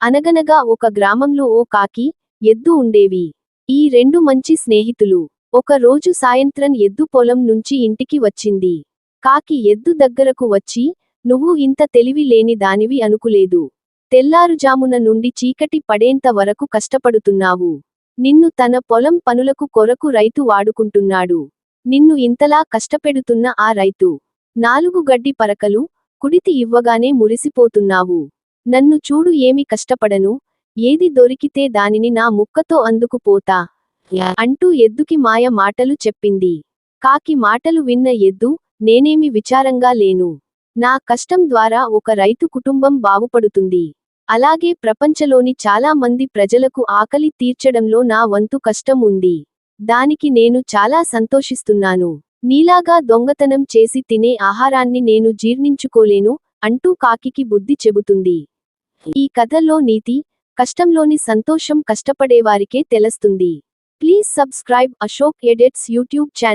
అనగనగా ఒక గ్రామంలో ఓ కాకి ఎద్దు ఉండేవి. ఈ రెండు మంచి స్నేహితులు. ఒక రోజు సాయంత్రం ఎద్దు పొలం నుంచి ఇంటికి వచ్చింది. కాకి ఎద్దు దగ్గరకు వచ్చి నువ్వు ఇంత తెలివి లేని దానివి అనుకులేదు. తెల్లారుజామున నుండి చీకటి పడేంత వరకు కష్టపడుతున్నావు. నిన్ను తన పొలం పనులకు కొరకు రైతు వాడుకుంటున్నాడు. నిన్ను ఇంతలా కష్టపెడుతున్న ఆ రైతు. నాలుగు గడ్డి పరకలు కుడితి ఇవ్వగానే మురిసిపోతున్నావు. నన్ను చూడు ఏమి కష్టపడను ఏది దొరికితే దానిని నా ముక్కతో అందుకుపోతా అంటూ ఎద్దుకి మాయ మాటలు చెప్పింది. కాకి మాటలు విన్న ఎద్దు నేనేమి విచారంగా లేను. నా కష్టం ద్వారా ఒక రైతు కుటుంబం బాగుపడుతుంది. అలాగే ప్రపంచలోని చాలా మంది ప్రజలకు ఆకలి తీర్చడంలో నా వంతు కష్టం ఉంది. దానికి నేను చాలా సంతోషిస్తున్నాను. నీలాగా దొంగతనం చేసి తినే ఆహారాన్ని నేను జీర్ణించుకోలేను అంటూ కాకికి బుద్ధి చెబుతుంది. ఈ కథలో నీతి కష్టంలోని సంతోషం కష్టపడేవారికే తెలుస్తుంది. Please subscribe Ashok edits YouTube channel.